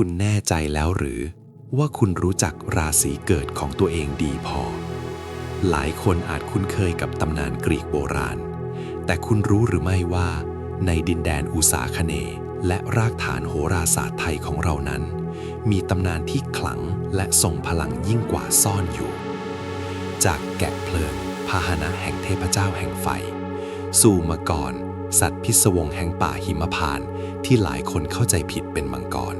คุณแน่ใจแล้วหรือ ว่าคุณรู้จักราศีเกิดของตัวเองดีพอ หลายคนอาจคุ้นเคยกับตำนานกรีกโบราณ แต่คุณรู้หรือไม่ว่า ในดินแดนอุษาคเน และรากฐานโหราศาสตร์ไทยของเรานั้น มีตำนานที่ขลังและทรงพลังยิ่งกว่าซ่อนอยู่ จากแกะเพลิงพาหนะแห่งเทพเจ้าแห่งไฟ สู่มกรสัตว์พิศวงแห่งป่าหิมพานที่หลายคนเข้าใจผิดเป็นมังกร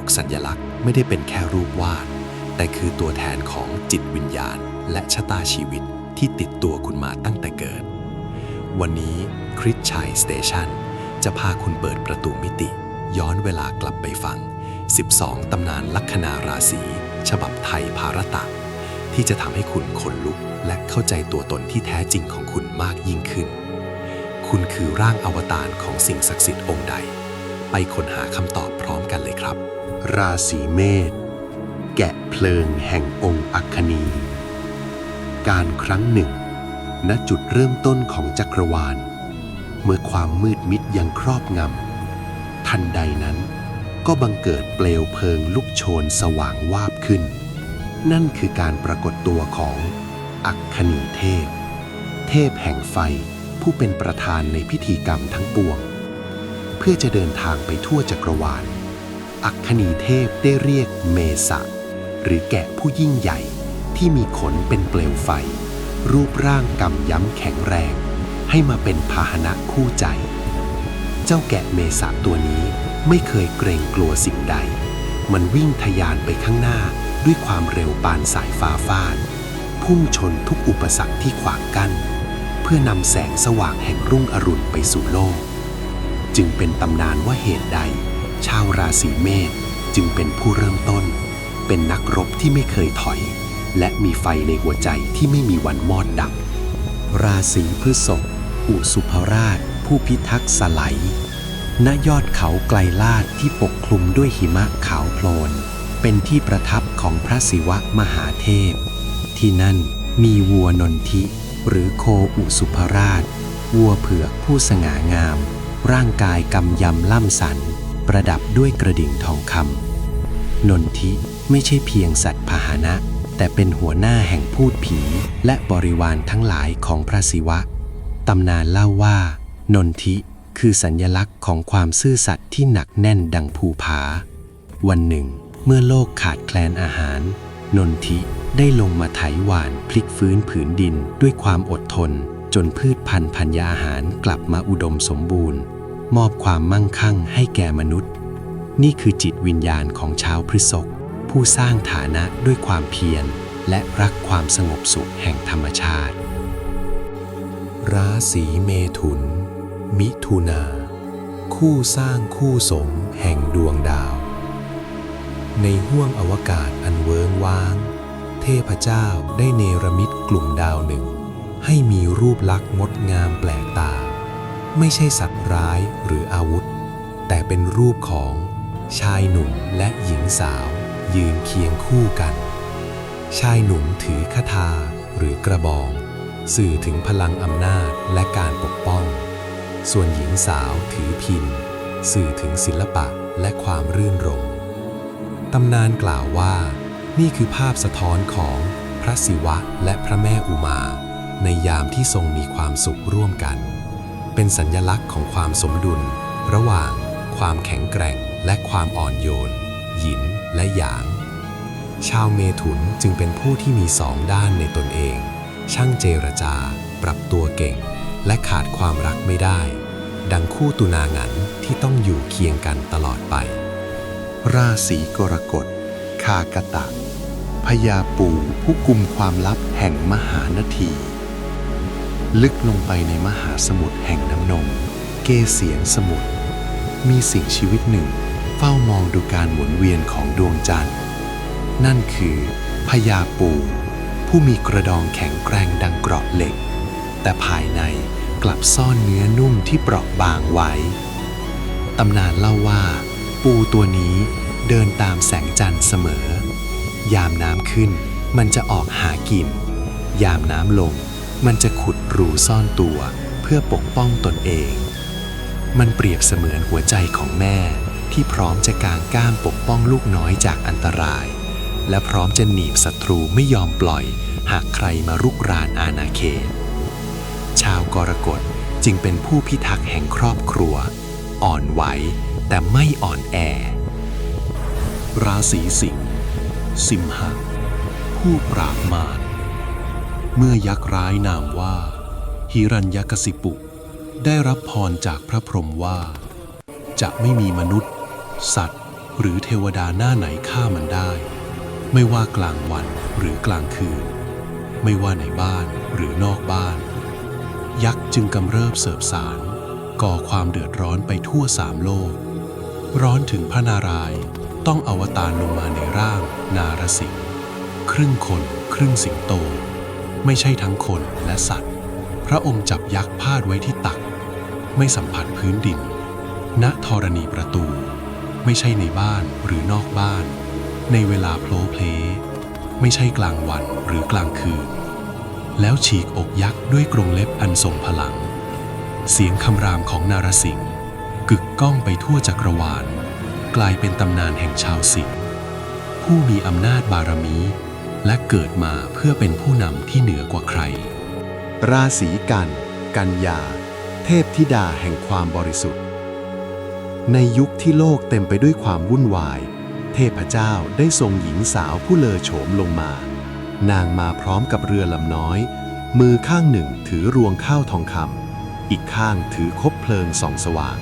ทุกสัญลักษณ์ไม่ได้เป็นแค่รูปวาด แต่คือตัวแทนของจิตวิญญาณ และชะตาชีวิตที่ติดตัวคุณมาตั้งแต่เกิด วันนี้คริสชัยสเตชันจะพาคุณเปิดประตูมิติ ย้อนเวลากลับไปฟัง 12 ตำนานลัคนาราศี ฉบับไทยภารตะ ที่จะทำให้คุณขนลุก และเข้าใจตัวตนที่แท้จริงของคุณมากยิ่งขึ้น คุณคือร่างอวตารของสิ่งศักดิ์สิทธิ์องค์ใด ไปค้นหาคำตอบพร้อมกันเลยครับ ราศีเมษแกะเพลิงแห่งองค์อัคคณีการครั้งหนึ่ง ณจุดเริ่มต้นของจักรวาล เมื่อความมืดมิดยังครอบงำทันใดนั้นก็บังเกิดเปลวเพลิงลุกโชนสว่างวาบขึ้น นั่นคือการปรากฏตัวของอัคคณีเทพ เทพแห่งไฟผู้เป็นประธานในพิธีกรรมทั้งปวง เพื่อจะเดินทางไปทั่วจักรวาล อัคคณีเทพได้เรียกเมษะหรือแกะผู้ยิ่งใหญ่ที่มีขนเป็นเปลวไฟ รูปร่างกำย้ำแข็งแรง ให้มาเป็นพาหนะคู่ใจ เจ้าแกะเมษะตัวนี้ไม่เคยเกรงกลัวสิ่งใด มันวิ่งทะยานไปข้างหน้าด้วยความเร็วปานสายฟ้าฟาด พุ่งชนทุกอุปสรรคที่ขวางกั้น เพื่อนำแสงสว่างแห่งรุ่งอรุณไปสู่โลก จึงเป็นตำนานว่าเหตุใด ชาวราศีเมษจึงเป็นผู้เริ่มต้น เป็นนักรบที่ไม่เคยถอย และมีไฟในหัวใจที่ไม่มีวันมอดดับ ราศีพฤษภอุสุภราช ผู้พิทักษ์สไลยณยอดเขาไกลลาดที่ปกคลุมด้วยหิมะขาวโพลน เป็นที่ประทับของพระศิวะมหาเทพ ที่นั่นมีวัวนนทิ หรือโคอุสุภราช วัวเผือกผู้สง่างาม ร่างกายกำยำล่ำสัน ประดับด้วยกระดิ่งทองคำนนทิไม่ใช่เพียงสัตว์พาหนะ แต่เป็นหัวหน้าแห่งพูดผีและบริวารทั้งหลายของพระศิวะ ตำนานเล่าว่า นนทิคือสัญญลักษณ์ของความซื่อสัตย์ที่หนักแน่นดังภูผา วันหนึ่ง เมื่อโลกขาดแคลนอาหาร นนทิได้ลงมาไถหวานพลิกฟื้นผืนดินด้วยความอดทน จนพืชพันธุ์พันยาอาหารกลับมาอุดมสมบูรณ์ มอบความมั่งคั่งให้แก่มนุษย์ นี่คือจิตวิญญาณของชาวพฤษภผู้สร้างฐานะด้วยความเพียร และรักความสงบสุขแห่งธรรมชาติ ราศีเมถุน มิถุนา คู่สร้างคู่สมแห่งดวงดาว ในห้วงอวกาศอันเวิงว้าง เทพเจ้าได้เนรมิตกลุ่มดาวหนึ่ง ให้มีรูปลักษณ์งดงามแปลกตา ไม่ใช่สัตว์ร้ายหรืออาวุธ แต่เป็นรูปของชายหนุ่มและหญิงสาว ยืนเคียงคู่กัน ชายหนุ่มถือคาถาหรือกระบอง สื่อถึงพลังอำนาจและการปกป้อง ส่วนหญิงสาวถือพิน สื่อถึงศิลปะและความรื่นรมตำนานกล่าวว่า นี่คือภาพสะท้อนของพระศิวะและพระแม่อุมา ในยามที่ทรงมีความสุขร่วมกัน เป็นสัญญลักษณ์ของความสมดุล ระหว่าง ความแข็งแกร่งและความอ่อนโยน หยินและหยาง ชาวเมถุนจึงเป็นผู้ที่มีสองด้านในตนเอง ช่างเจรจา ปรับตัวเก่ง และขาดความรักไม่ได้ ดังคู่ตุนางันที่ต้องอยู่เคียงกันตลอดไป ราศีกรกฎคากตะพญาปูผู้กุมความลับแห่งมหานที ลึกลงไปในมหาสมุทรแห่งน้ำนม เกเสียนสมุทรมีสิ่งชีวิตหนึ่ง เฝ้ามองดูการหมุนเวียนของดวงจันทร์ นั่นคือพญาปู ผู้มีกระดองแข็งแกร่งดังเกราะเหล็ก แต่ภายในกลับซ่อนเนื้อนุ่มที่เปราะบางไว้ ตำนานเล่าว่า ปูตัวนี้เดินตามแสงจันทร์เสมอ ยามน้ำขึ้นมันจะออกหากิน ยามน้ำลง มันจะขุดรูซ่อนตัวเพื่อปกป้องตนเอง มันเปรียบเสมือนหัวใจของแม่ที่พร้อมจะกางก้ามปกป้องลูกน้อยจากอันตราย และพร้อมจะหนีบศัตรูไม่ยอมปล่อย หากใครมารุกรานอาณาเขต ชาวกรกฎจึงเป็นผู้พิทักษ์แห่งครอบครัว อ่อนไหวแต่ไม่อ่อนแอ ราศีสิงห์สิมหะ ผู้ปราบมาร เมื่อยักษ์ร้ายนามว่า หิรัญยกสิปุ ได้รับพรจากพระพรหมว่า จะไม่มีมนุษย์ สัตว์ หรือเทวดาหน้าไหนฆ่ามันได้ ไม่ว่ากลางวันหรือกลางคืน ไม่ว่าในบ้านหรือนอกบ้าน ยักษ์จึงกำเริบเสบสารก่อความเดือดร้อนไปทั่วสามโลก ร้อนถึงพระนารายณ์ต้องอวตารลงมาในร่าง นารสิงห์ครึ่งคน ครึ่งสิงโต ไม่ใช่ทั้งคนและสัตว์ พระองค์จับยักษ์พาดไว้ที่ตัก ไม่สัมผัสพื้นดิน ณธรณีประตู ไม่ใช่ในบ้านหรือนอกบ้าน ในเวลาโพลเพลไม่ใช่กลางวันหรือกลางคืน แล้วฉีกอกยักษ์ด้วยกรงเล็บอันทรงพลัง เสียงคำรามของนารสิงห์กึกก้องไปทั่วจักรวาล กลายเป็นตำนานแห่งชาวสิงห์ผู้มีอำนาจบารมี และเกิดมาเพื่อเป็นผู้นำที่เหนือกว่าใคร ราศีกัน กันยา เทพธิดาแห่งความบริสุทธิ์ ในยุคที่โลกเต็มไปด้วยความวุ่นวาย เทพเจ้าได้ทรงหญิงสาวผู้เลอโฉมลงมา นางมาพร้อมกับเรือลำน้อย มือข้างหนึ่งถือรวงข้าวทองคำอีกข้างถือคบเพลิงส่องสว่าง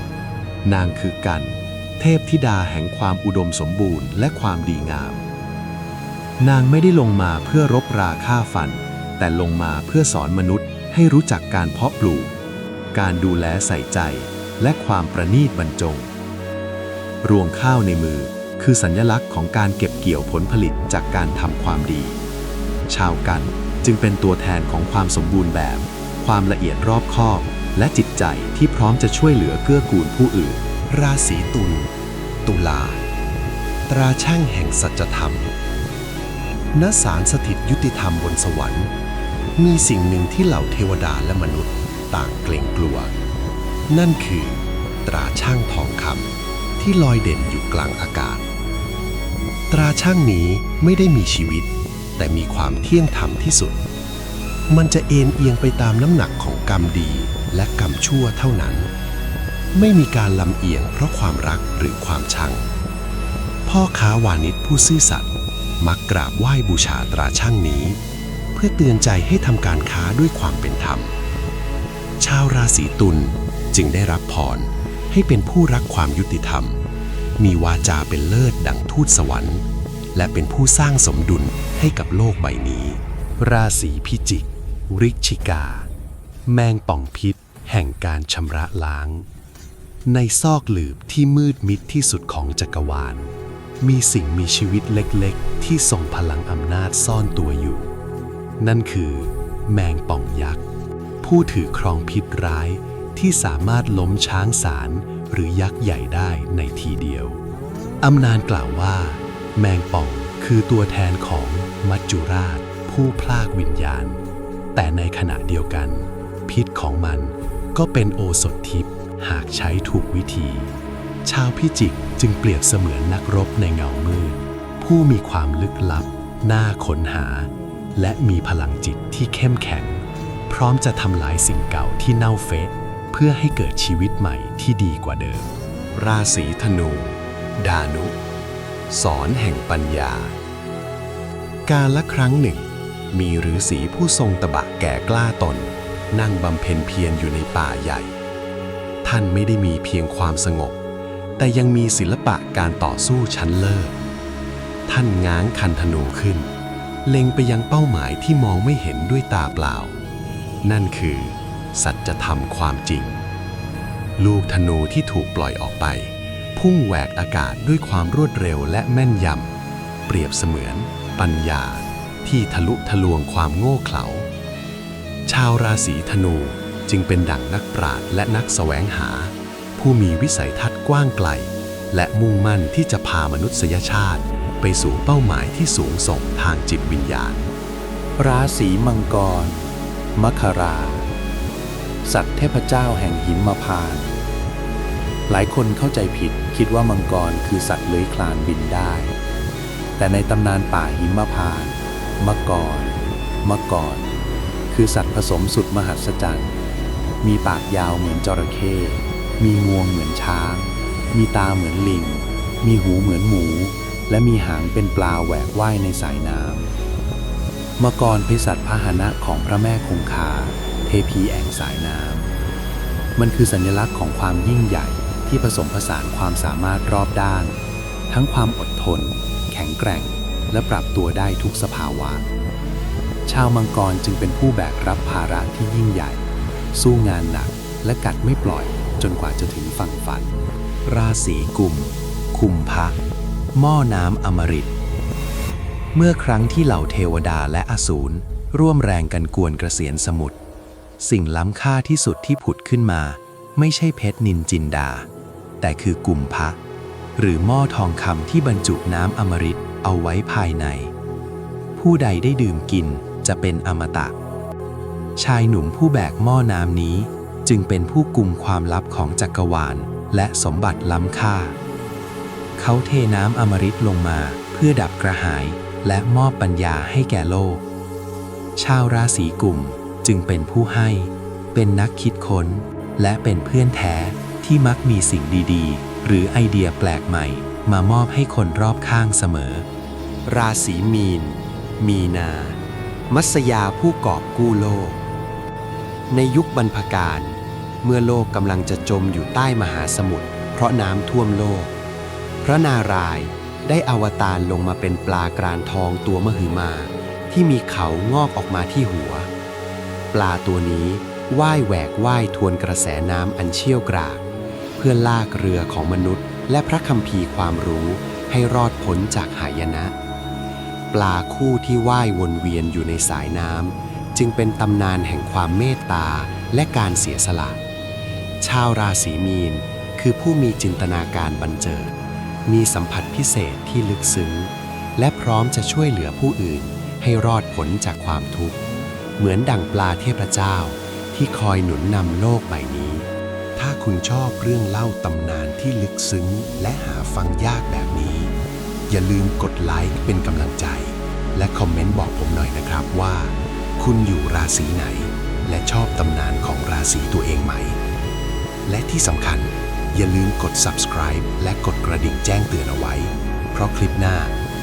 นางคือกัน เทพธิดาแห่งความอุดมสมบูรณ์และความดีงาม นางไม่ได้ลงมาเพื่อรบราฆ่าฟัน แต่ลงมาเพื่อสอนมนุษย์ให้รู้จักการเพาะปลูก การดูแลใส่ใจ และความประณีตบรรจง รวงข้าวในมือคือสัญลักษณ์ของการเก็บเกี่ยวผลผลิตจากการทำความดี ชาวกันจึงเป็นตัวแทนของความสมบูรณ์แบบ ความละเอียดรอบคอบ และจิตใจที่พร้อมจะช่วยเหลือเกื้อกูลผู้อื่น ราศีตุล ตุลา ตราช่างแห่งสัจธรรม ณสารสถิตยุติธรรมบนสวรรค์ มีสิ่งหนึ่งที่เหล่าเทวดาและมนุษย์ต่างเกรงกลัว นั่นคือตราช่างทองคำที่ลอยเด่นอยู่กลางอากาศ ตราช่างนี้ไม่ได้มีชีวิต แต่มีความเที่ยงธรรมที่สุด มันจะเอ็นเอียงไปตามน้ำหนักของกรรมดีและกรรมชั่วเท่านั้น ไม่มีการลำเอียงเพราะความรักหรือความชัง พ่อค้าวานิชผู้ซื่อสัตย์ มักกราบไหว้บูชาตราช่างนี้ เพื่อเตือนใจให้ทำการค้าด้วยความเป็นธรรม ชาวราศีตุลจึงได้รับพรให้เป็นผู้รักความยุติธรรม มีวาจาเป็นเลิศดังทูตสวรรค์ และเป็นผู้สร้างสมดุลให้กับโลกใบนี้ ราศีพิจิก ริชิกา แมงป่องพิษ แห่งการชำระล้าง ในซอกหลืบที่มืดมิดที่สุดของจักรวาล มีสิ่งมีชีวิตเล็กๆ ที่ทรงพลังอำนาจซ่อนตัวอยู่ นั่นคือ แมงป่องยักษ์ ผู้ถือครองพิษร้ายที่สามารถล้มช้างสารหรือยักษ์ใหญ่ได้ในทีเดียว อำนานกล่าวว่า แมงป่องคือตัวแทนของมัจจุราช ผู้พลากวิญญาณ แต่ในขณะเดียวกัน พิษของมันก็เป็นโอสถทิพย์หากใช้ถูกวิธี ชาวพิจิกจึงเปรียบเสมือนนักรบในเงามืด ผู้มีความลึกลับ น่าค้นหา และมีพลังจิตที่เข้มแข็ง พร้อมจะทำลายสิ่งเก่าที่เน่าเฟะ เพื่อให้เกิดชีวิตใหม่ที่ดีกว่าเดิม ราศีธนู ดานุ สอนแห่งปัญญา การละครั้งหนึ่ง มีฤาษีผู้ทรงตบะแก่กล้าตน นั่งบำเพ็ญเพียรอยู่ในป่าใหญ่ ท่านไม่ได้มีเพียงความสงบ แต่ยังมีศิลปะการต่อสู้ชั้นเลิศ ท่านง้างคันธนูขึ้น เล็งไปยังเป้าหมายที่มองไม่เห็นด้วยตาเปล่า นั่นคือ สัจธรรมความจริง ลูกธนูที่ถูกปล่อยออกไป พุ่งแหวกอากาศด้วยความรวดเร็วและแม่นยำ เปรียบเสมือน ปัญญา ที่ทะลุทะลวงความโง่เขลา ชาวราศีธนูจึงเป็นดั่งนักปราชญ์และนักแสวงหา ผู้มีวิสัยทัศน์กว้างไกล และมุ่งมั่นที่จะพามนุษยชาติ ไปสู่เป้าหมายที่สูงส่งทางจิตวิญญาณ ราศีมังกร มครา สัตว์เทพเจ้าแห่งหิมพาน หลายคนเข้าใจผิดคิดว่ามังกรคือสัตว์เลื้อยคลานบินได้ แต่ในตำนานป่าหิมพาน มกร มกร คือสัตว์ผสมสุดมหัศจรรย์มีปากยาวเหมือนจระเข้ มีงวงเหมือนช้าง มีตาเหมือนลิง มีหูเหมือนหมู และมีหางเป็นปลาแหวกว่ายในสายน้ำมกรเป็นสัตว์พาหนะของพระแม่คงคา เทพีแอ่งสายน้ำมันคือสัญลักษณ์ของความยิ่งใหญ่ที่ผสมผสานความสามารถรอบด้าน ทั้งความอดทน แข็งแกร่ง และปรับตัวได้ทุกสภาวะ ชาวมังกรจึงเป็นผู้แบกรับภาระที่ยิ่งใหญ่ สู้งานหนักและกัดไม่ปล่อย จนกว่าจะถึงฝั่งฝัน ราศีกุม คุมพะ หม้อน้ำอมฤต เมื่อครั้งที่เหล่าเทวดาและอสูรร่วมแรงกันกวนกระเสียนสมุทรสิ่งล้ำค่าที่สุดที่ผุดขึ้นมา ไม่ใช่เพชรนินจินดา แต่คือกุมพะ หรือหม้อทองคำที่บรรจุน้ำอมฤตเอาไว้ภายใน ผู้ใดได้ดื่มกินจะเป็นอมตะ ชายหนุ่มผู้แบกหม้อน้ำนี้ จึงเป็นผู้กุมความลับของจักรวาล และสมบัติล้ำค่า เขาเทน้ำอมฤตลงมาเพื่อดับกระหาย และมอบปัญญาให้แก่โลก ชาวราศีกลุ่มจึงเป็นผู้ให้ เป็นนักคิดค้น และเป็นเพื่อนแท้ที่มักมีสิ่งดีๆ หรือไอเดียแปลกใหม่ มามอบให้คนรอบข้างเสมอ ราศีมีน มีนา มัสยาผู้กอบกู้โลก ในยุคบรรพกาล เมื่อโลกกำลังจะจมอยู่ใต้มหาสมุทรเพราะน้ำท่วมโลก พระนารายณ์ได้อวตารลงมาเป็นปลากรานทองตัวมหึมา ที่มีเขางอกออกมาที่หัว ปลาตัวนี้ว่ายแหวกว่ายทวนกระแสน้ำอันเชี่ยวกราก เพื่อลากเรือของมนุษย์ และพระคัมภีร์ความรู้ให้รอดพ้นจากหายนะ ปลาคู่ที่ว่ายวนเวียนอยู่ในสายน้ำจึงเป็นตำนานแห่งความเมตตาและการเสียสละ ชาวราศีมีน คือผู้มีจินตนาการบันเจิด มีสัมผัสพิเศษที่ลึกซึ้ง และพร้อมจะช่วยเหลือผู้อื่นให้รอดพ้นจากความทุกข์ เหมือนดั่งปลาเทพเจ้าที่คอยหนุนนำโลกใบนี้ ถ้าคุณชอบเรื่องเล่าตำนานที่ลึกซึ้ง และหาฟังยากแบบนี้ อย่าลืมกดไลค์เป็นกำลังใจ และคอมเมนต์บอกผมหน่อยนะครับว่า คุณอยู่ราศีไหน และชอบตำนานของราศีตัวเองไหม และที่สำคัญ อย่าลืมกด subscribe และกดกระดิ่งแจ้งเตือนเอาไว้ เพราะคลิปหน้า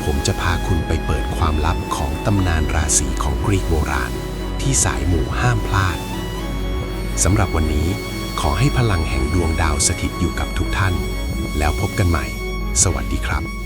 ผมจะพาคุณไปเปิดความลับของตำนานราศีของกรีกโบราณ ที่สายหมู่ห้ามพลาดสำหรับวันนี้ ขอให้พลังแห่งดวงดาวสถิตอยู่กับทุกท่าน แล้วพบกันใหม่ สวัสดีครับ